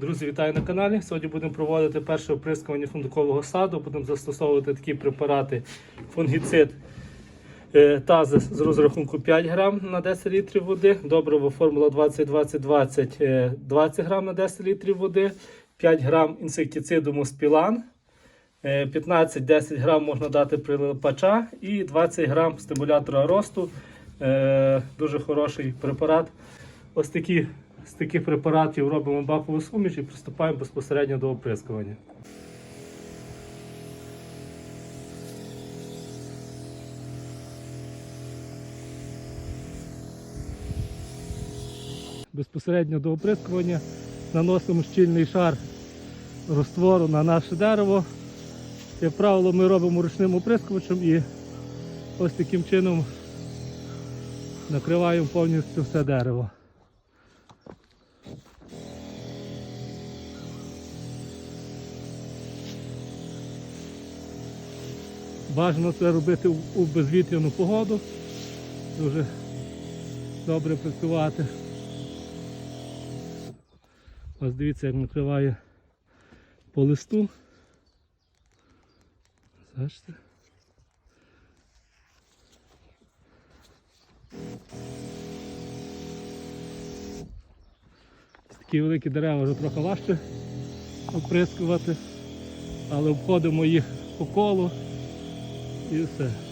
Друзі, вітаю на каналі. Сьогодні будемо проводити перше оприскування фундукового саду. Будемо застосовувати такі препарати фунгіцид е, тазис з розрахунку 5 грам на 10 літрів води. Добрива формула 20-20-20 е, 20 грам на 10 літрів води, 5 грам інсектициду моспілан. е, 15-10 грам можна дати прилипача і 20 грам стимулятора росту. Е, Дуже хороший препарат. Ось такі, з таких препаратів робимо бакову суміш і приступаємо безпосередньо до оприскування. Безпосередньо до оприскування наносимо щільний шар розтвору на наше дерево. Як правило, ми робимо ручним оприскувачем і ось таким чином накриваємо повністю все дерево. Бажано це робити у- безвітряну погоду. Дуже добре працювати. Ось дивіться, як накриває по листу. Бачите? Такі великі дерева вже трохи важче оприскувати, але обходимо їх по колу і все.